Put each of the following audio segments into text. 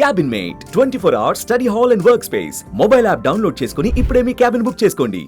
Cabin mate twenty four hours study hall and work space mobile app download చేసుకుని ఇప్పుడే మీ cabin book చేసుకోండి.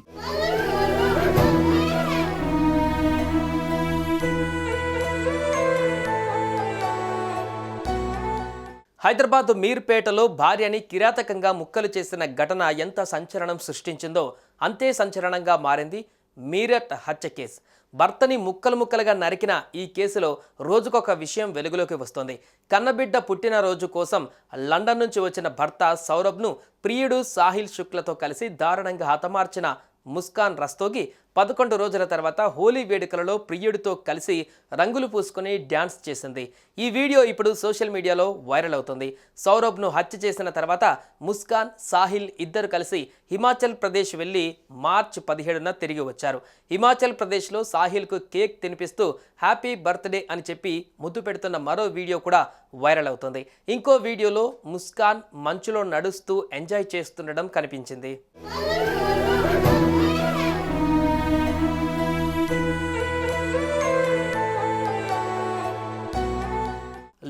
హైదరాబాద్ మీర్పేటలో భార్యని కిరాతకంగా ముక్కలు చేసిన ఘటన ఎంత సంచలనం సృష్టించిందో అంతే సంచలనంగా మారింది మీరట్ హత్య కేసు. భర్తని ముక్కలు ముక్కలుగా నరికిన ఈ కేసులో రోజుకొక విషయం వెలుగులోకి వస్తోంది. కన్నబిడ్డ పుట్టినరోజు కోసం లండన్ నుంచి వచ్చిన భర్త సౌరభ్ను ప్రియుడు సాహిల్ శుక్లతో కలిసి దారుణంగా హతమార్చిన ముస్కాన్ రస్తోగి పదకొండు రోజుల తర్వాత హోలీ వేడుకలలో ప్రియుడితో కలిసి రంగులు పూసుకుని డ్యాన్స్ చేసింది. ఈ వీడియో ఇప్పుడు సోషల్ మీడియాలో వైరల్ అవుతుంది. సౌరభ్ను హత్య చేసిన తర్వాత ముస్కాన్ సాహిల్ ఇద్దరు కలిసి హిమాచల్ ప్రదేశ్ వెళ్ళి మార్చ్ పదిహేడున తిరిగి వచ్చారు. హిమాచల్ ప్రదేశ్లో సాహిల్కు కేక్ తినిపిస్తూ హ్యాపీ బర్త్డే అని చెప్పి ముద్దు పెడుతున్న మరో వీడియో కూడా వైరల్ అవుతుంది. ఇంకో వీడియోలో ముస్కాన్ మంచులో నడుస్తూ ఎంజాయ్ చేస్తుండడం కనిపించింది.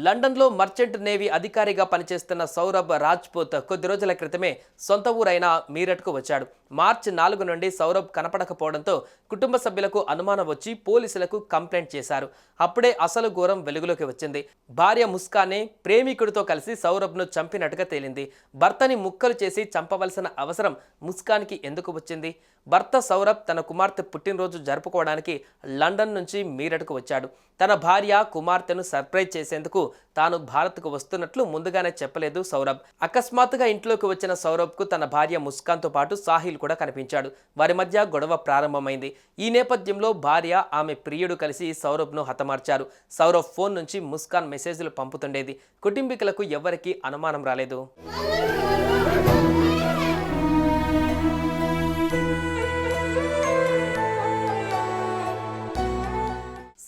లండన్లో మర్చెంట్ నేవీ అధికారిగా పనిచేస్తున్న సౌరభ్ రాజ్పూత్ కొద్ది రోజుల క్రితమే సొంత ఊరైన మీరట్కు వచ్చాడు. మార్చి నాలుగు నుండి సౌరభ్ కనపడకపోవడంతో కుటుంబ సభ్యులకు అనుమానం వచ్చి పోలీసులకు కంప్లైంట్ చేశారు. అప్పుడే అసలు ఘోరం వెలుగులోకి వచ్చింది. భార్య ముస్కానే ప్రేమికుడితో కలిసి సౌరభ్ను చంపినట్టుగా తేలింది. భర్తని ముక్కలు చేసి చంపవలసిన అవసరం ముస్కాన్కి ఎందుకు వచ్చింది? భర్త సౌరభ్ తన కుమార్తె పుట్టినరోజు జరుపుకోవడానికి లండన్ నుంచి మీరట్కు వచ్చాడు. తన భార్య కుమార్తెను సర్ప్రైజ్ చేసేందుకు తాను భారత్కు వస్తున్నట్లు ముందుగానే చెప్పలేదు సౌరభ్. అకస్మాత్తుగా ఇంట్లోకి వచ్చిన సౌరభ్కు తన భార్య ముస్కాన్తో పాటు సాహిల్ కూడా కనిపించాడు. వారి మధ్య గొడవ ప్రారంభమైంది. ఈ నేపథ్యంలో భార్య ఆమె ప్రియుడు కలిసి సౌరభ్ను హతమార్చారు. సౌరభ్ ఫోన్ నుంచి ముస్కాన్ మెసేజ్లు పంపుతుండేది. కుటుంబీకులకు ఎవరికీ అనుమానం రాలేదు.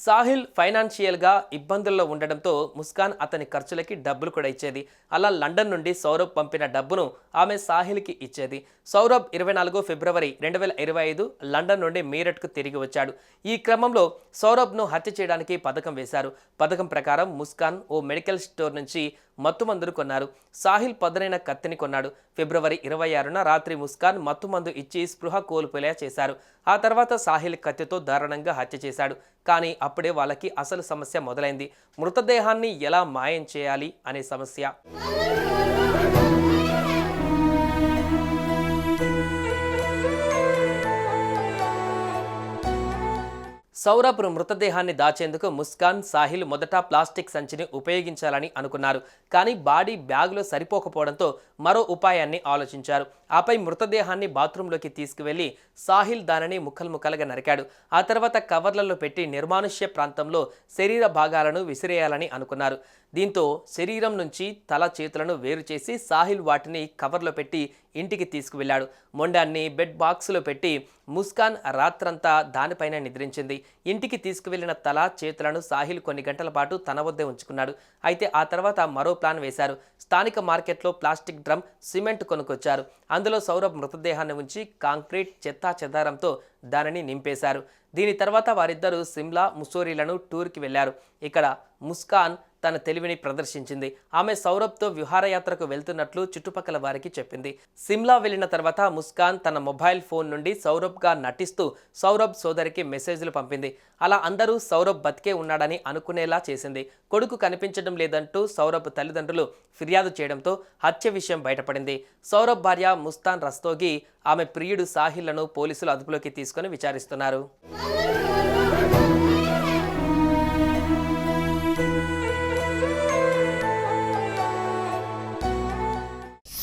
సాహిల్ ఫైనాన్షియల్గా ఇబ్బందుల్లో ఉండడంతో ముస్కాన్ అతని ఖర్చులకి డబ్బులు కూడా ఇచ్చేది. అలా లండన్ నుండి సౌరభ్ పంపిన డబ్బును ఆమె సాహిల్కి ఇచ్చేది. సౌరభ్ ఇరవై నాలుగు ఫిబ్రవరి రెండు వేల ఇరవై ఐదు లండన్ నుండి మీరట్కు తిరిగి వచ్చాడు. ఈ క్రమంలో సౌరభ్ను హత్య చేయడానికి పథకం వేశారు. పథకం ప్రకారం ముస్కాన్ ఓ మెడికల్ స్టోర్ నుంచి మత్తుమందును కొన్నారు. సాహిల్ పదునైన కత్తిని కొన్నాడు. ఫిబ్రవరి ఇరవై ఆరున రాత్రి ముస్కాన్ మత్తుమందు ఇచ్చి స్పృహ కోల్పోయేలా చేశారు. ఆ తర్వాత సాహిల్ కత్తితో దారుణంగా హత్య చేశాడు. కానీ అప్పుడే వాళ్ళకి అసలు సమస్య మొదలైంది. మృతదేహాన్ని ఎలా మాయం చేయాలి అనే సమస్య. సౌరభ్ మృతదేహాన్ని దాచేందుకు ముస్కాన్ సాహిల్ మొదట ప్లాస్టిక్ సంచిని ఉపయోగించాలని అనుకున్నారు. కానీ బాడీ బ్యాగులో సరిపోకపోవడంతో మరో ఉపాయాన్ని ఆలోచించారు. ఆపై మృతదేహాన్ని బాత్రూంలోకి తీసుకువెళ్ళి సాహిల్ దానిని ముక్కలు ముక్కలుగా నరికాడు. ఆ తర్వాత కవర్లలో పెట్టి నిర్మానుష్య ప్రాంతంలో శరీర భాగాలను విసిరేయాలని అనుకున్నారు. దీంతో శరీరం నుంచి తల చేతులను వేరు చేసి సాహిల్ వాటిని కవర్లో పెట్టి ఇంటికి తీసుకువెళ్ళాడు. మొండాన్ని బెడ్ బాక్స్లో పెట్టి ముస్కాన్ రాత్రంతా దానిపైన నిద్రించింది. ఇంటికి తీసుకువెళ్ళిన తల చేతులను సాహిల్ కొన్ని గంటల పాటు తన వద్దే ఉంచుకున్నాడు. అయితే ఆ తర్వాత మరో ప్లాన్ వేశారు. స్థానిక మార్కెట్లో ప్లాస్టిక్ డ్రమ్ సిమెంట్ కొనుక్కొచ్చారు. అందులో సౌరభ్ మృతదేహాన్ని ఉంచి కాంక్రీట్ చెత్తా చెదారంతో దానిని నింపేశారు. దీని తర్వాత వారిద్దరూ సిమ్లా ముసోరీలను టూర్కి వెళ్ళారు ఇక్కడ ముస్కాన్ తన తెలివిని ప్రదర్శించింది. ఆమె సౌరభ్తో విహారయాత్రకు వెళ్తున్నట్లు చుట్టుపక్కల వారికి చెప్పింది. సిమ్లా వెళ్ళిన తర్వాత ముస్కాన్ తన మొబైల్ ఫోన్ నుండి సౌరభ్గా నటిస్తూ సౌరభ్ సోదరికి మెసేజ్లు పంపింది. అలా అందరూ సౌరభ్ బతికే ఉన్నాడని అనుకునేలా చేసింది. కొడుకు కనిపించడం లేదంటూ సౌరభ్ తల్లిదండ్రులు ఫిర్యాదు చేయడంతో హత్య విషయం బయటపడింది. సౌరభ్ భార్య ముస్తాన్ రస్తోగి ఆమె ప్రియుడు సాహిల్లను పోలీసులు అదుపులోకి తీసుకొని విచారిస్తున్నారు.